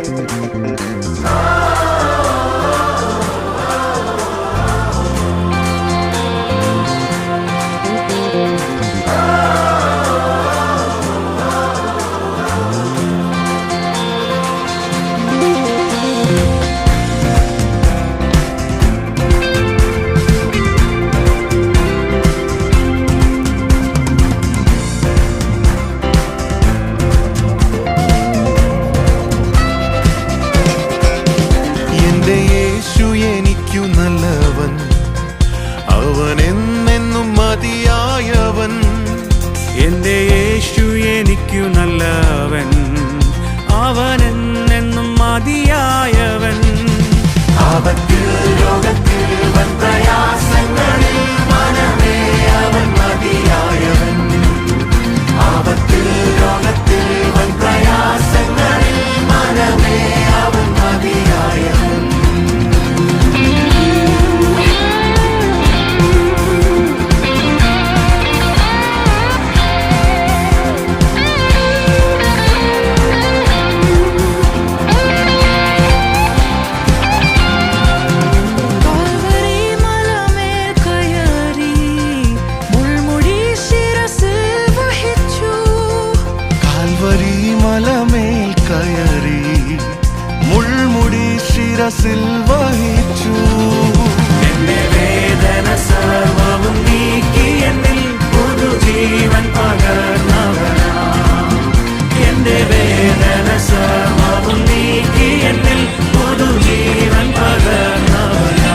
എന്റെ എന്റെ യേശു എനിക്കു നല്ലവൻ. അവൻ എന്നെന്നും മതിയായവൻ വേദന സർവവും നീക്കി എന്നിൽ പുതുജീവൻ പകർന്നവനാ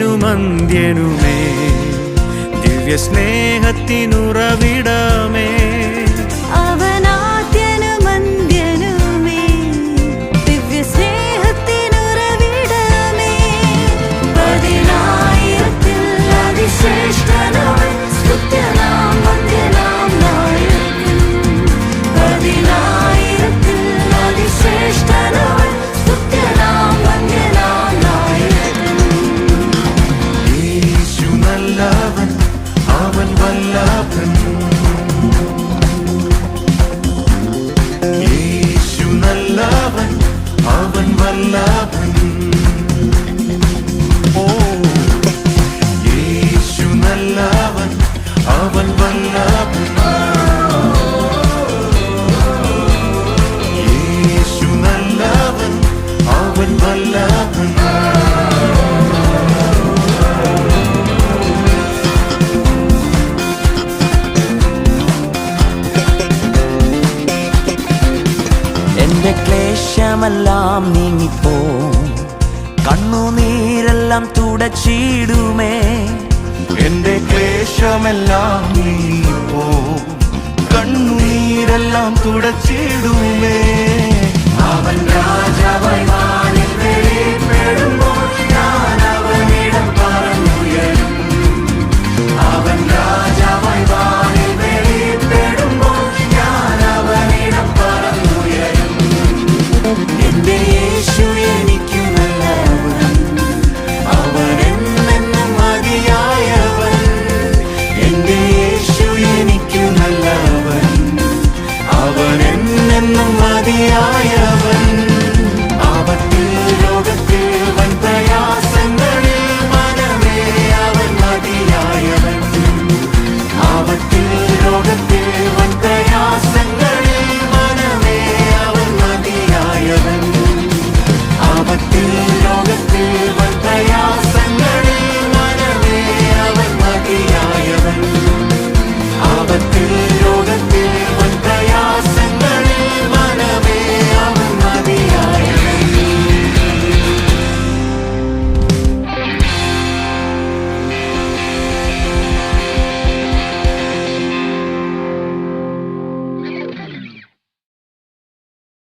അവനാദ്യനുമന്ത്യനുമേ ദിവ്യ യേശു നല്ലവൻ അവൻ വല്ലഭൻ യേശു നല്ലവൻ അവൻ ക്ലേശമെല്ലാം നീങ്ങിപ്പോ. കണ്ണുനീരെല്ലാം തുടച്ചിടുമേ. എന്റെ ക്ലേശമെല്ലാം നീങ്ങിപ്പോ. കണ്ണുനീരെല്ലാം തുടച്ചിടുമേ. be I am.